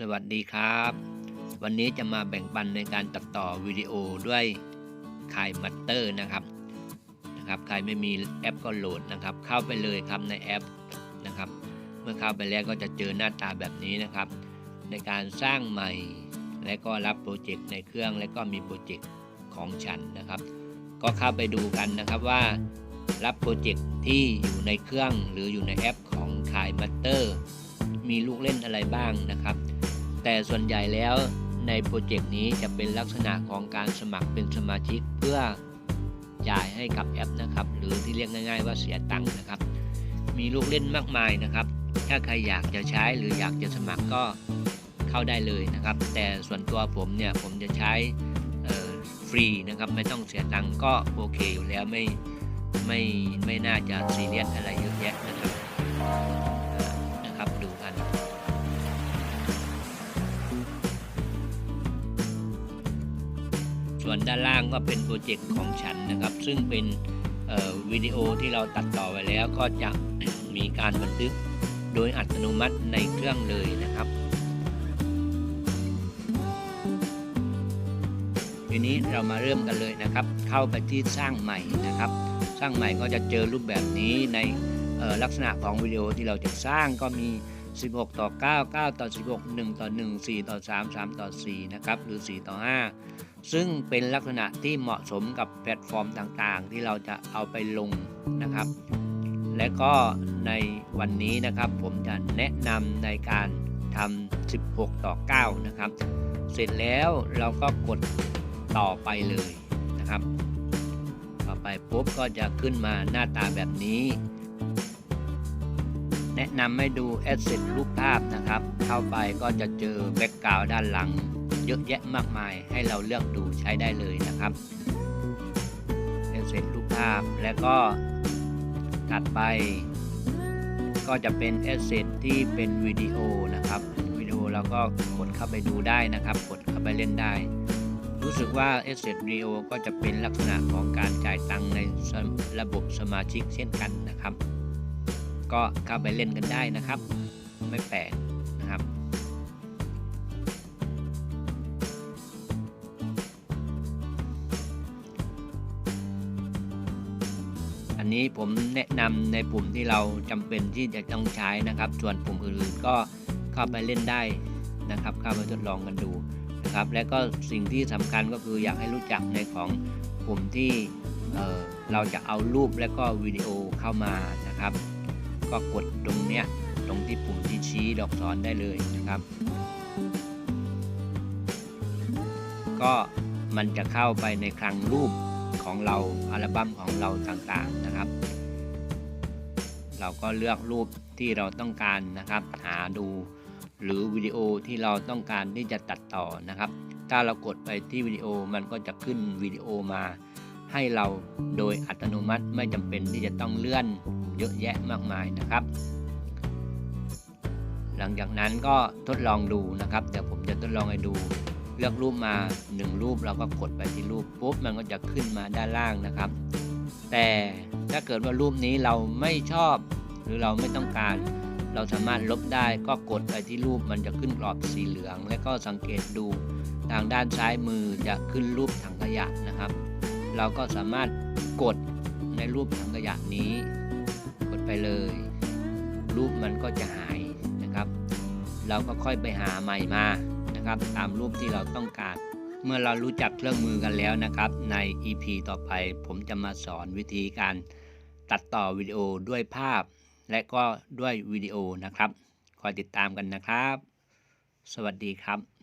สวัสดีครับ วันนี้จะมาแบ่งปันในการตัดต่อวิดีโอด้วยคายมัตเตอร์นะครับนะครับใครไม่มีแอปก็โหลดนะครับ เข้าไปเลยครับในแอปนะครับ เมื่อเข้าไปแล้วก็จะเจอหน้าตาแบบนี้นะครับ ในการสร้างใหม่และก็รับโปรเจกต์ในเครื่องและก็มีโปรเจกต์ของฉันนะครับ ก็เข้าไปดูกันนะครับว่า รับโปรเจกต์ที่อยู่ในเครื่องหรืออยู่ในแอปของคายมัตเตอร์มีลูกเล่นอะไรบ้างนะครับ แต่ส่วนใหญ่แล้วในโปรเจกต์นี้จะเป็นลักษณะของการสมัครเป็นสมาชิกเพื่อจ่ายให้กับแอปนะครับ หรือที่เรียกง่าย ๆ ว่าเสียตังค์นะครับ มีลูกเล่นมากมายนะครับ ถ้าใครอยากจะใช้หรืออยากจะสมัครก็เข้าได้เลยนะครับ แต่ส่วนตัวผมเนี่ยผมจะใช้ฟรีนะครับไม่ต้องเสียตังค์ก็โอเคอยู่แล้วไม่ไม่ไม่น่าจะซีเรียสอะไรเยอะแยะนะครับ วนด้านล่างก็เป็นโปรเจกต์ของฉันนะครับ ซึ่งเป็นวิดีโอที่เราตัดต่อไว้แล้วก็จะมีการบันทึกโดยอัตโนมัติในเครื่องเลยนะครับ ทีนี้เรามาเริ่มกันเลยนะครับ เข้าไปที่สร้างใหม่นะครับ สร้างใหม่ก็จะเจอรูปแบบนี้ในลักษณะของวิดีโอที่เราจะสร้างก็มี 16 ต่อ 9 9 ต่อ 16 1 ต่อ 1 4 ต่อ 3 3 ต่อ 4 นะครับ หรือ 4 ต่อ 5 ซึ่งเป็นลักษณะที่เหมาะสมกับแพลตฟอร์มต่างๆ ที่เราจะเอาไปลงนะครับ และก็ในวันนี้นะครับผมจะแนะนำในการทำ 16 ต่อ 9 นะครับ เสร็จแล้วเราก็กดต่อไปเลยนะครับ ต่อไปปุ๊บก็จะขึ้นมาหน้าตาแบบนี้ แนะนำให้ดูแอสเซทรูปภาพนะครับ เข้าไปก็จะเจอแบ็กกราวด์ด้านหลัง เยอะแยะมากมายให้เราเลือกดูใช้ได้เลยนะครับแอสเซทรูปภาพแล้วก็ถัดไป ก็จะเป็นแอสเซทที่เป็นวิดีโอนะครับวิดีโอเราก็กดเข้าไปดูได้นะครับ กดเข้าไปเล่นได้ รู้สึกว่า a s s e t Video ก็จะเป็นลักษณะของการจ่ายตังค์ในระบบสมาชิกเช่นกันนะครับ ก็เข้าไปเล่นกันได้นะครับ ไม่แปลกนะครับอันนี้ผมแนะนำในปุ่มที่เราจำเป็นที่จะต้องใช้นะครับ ส่วนปุ่มอื่นๆก็เข้าไปเล่นได้นะครับ เข้าไปทดลองกันดูนะครับ และก็สิ่งที่สำคัญก็คืออยากให้รู้จักในของปุ่มที่เเราจะเอารูปและก็วิดีโอเข้ามานะครับ ก็กดตรงเนี้ยตรงที่ปุ่มที่ชี้ดอกศรได้เลยนะครับ ก็มันจะเข้าไปในคลังรูปของเราอัลบั้มของเราต่างๆนะครับ เราก็เลือกรูปที่เราต้องการนะครับ หาดูหรือวิดีโอที่เราต้องการที่จะตัดต่อนะครับ ถ้าเรากดไปที่วิดีโอมันก็จะขึ้นวิดีโอมาให้เราโดยอัตโนมัติไม่จำเป็นที่จะต้องเลื่อน เยอะแยะมากมายนะครับ หลังจากนั้นก็ทดลองดูนะครับ เดี๋ยวผมจะทดลองให้ดู เลือกรูปมา 1 รูปเราก็กดไปที่รูปปุ๊บมันก็จะขึ้นมาด้านล่างนะครับ แต่ถ้าเกิดว่ารูปนี้เราไม่ชอบ หรือเราไม่ต้องการเราสามารถลบได้ก็กดไปที่รูปมันจะขึ้นกรอบสีเหลือง และก็สังเกตดูทางด้านซ้ายมือจะขึ้นรูปถังขยะนะครับ เราก็สามารถกดในรูปถังขยะนี้ กดไปเลย รูปมันก็จะหายนะครับ เราก็ค่อยไปหาใหม่มานะครับ ตามรูปที่เราต้องการ เมื่อเรารู้จักเครื่องมือกันแล้วนะครับ ใน EP ต่อไปผมจะมาสอนวิธีการตัดต่อวิดีโอด้วยภาพ และก็ด้วยวิดีโอนะครับ คอยติดตามกันนะครับ สวัสดีครับ